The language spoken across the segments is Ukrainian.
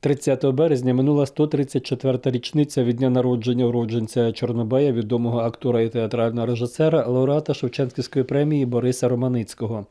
30 березня минула 134-та річниця від дня народження уродженця Чорнобая, відомого актора і театрального режисера, лауреата Шевченківської премії Бориса Романицького.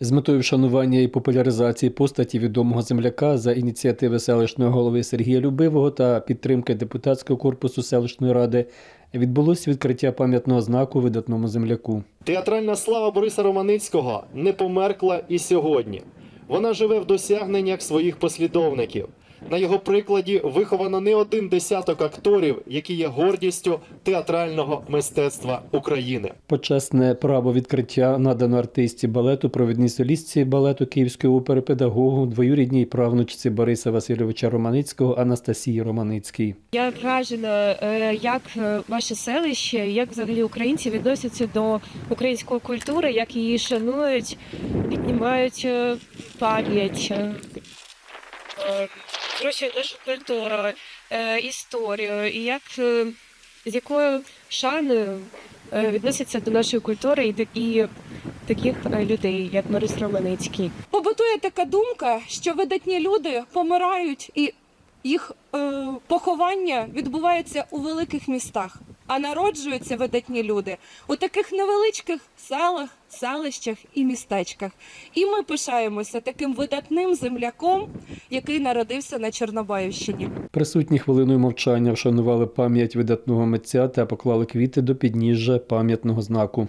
З метою вшанування і популяризації постаті відомого земляка за ініціативи селищного голови Сергія Любивого та підтримки депутатського корпусу селищної ради відбулось відкриття пам'ятного знаку видатному земляку. Театральна слава Бориса Романицького не померкла і сьогодні. Вона живе в досягненнях своїх послідовників. На його прикладі виховано не один десяток акторів, які є гордістю театрального мистецтва України. Почесне право відкриття надано артисті балету, провідній солістці балету Київської опери, педагогу, двоюрідній правнучці Бориса Васильовича Романицького Анастасії Романицькій. Я вражена, е, як е, ваше селище, як взагалі українці відносяться до української культури, як її шанують, піднімають е, пам'ять, е, нашу культуру, е, історію, і як е, з якою шаною е, відносяться до нашої культури і, і таких людей, як Борис Романицький. Побутує така думка, що видатні люди помирають і їх поховання відбувається у великих містах, а народжуються видатні люди у таких невеличких селах, селищах і містечках. І ми пишаємося таким видатним земляком, який народився на Чорнобаївщині. Присутні хвилиною мовчання вшанували пам'ять видатного митця та поклали квіти до підніжжя пам'ятного знаку.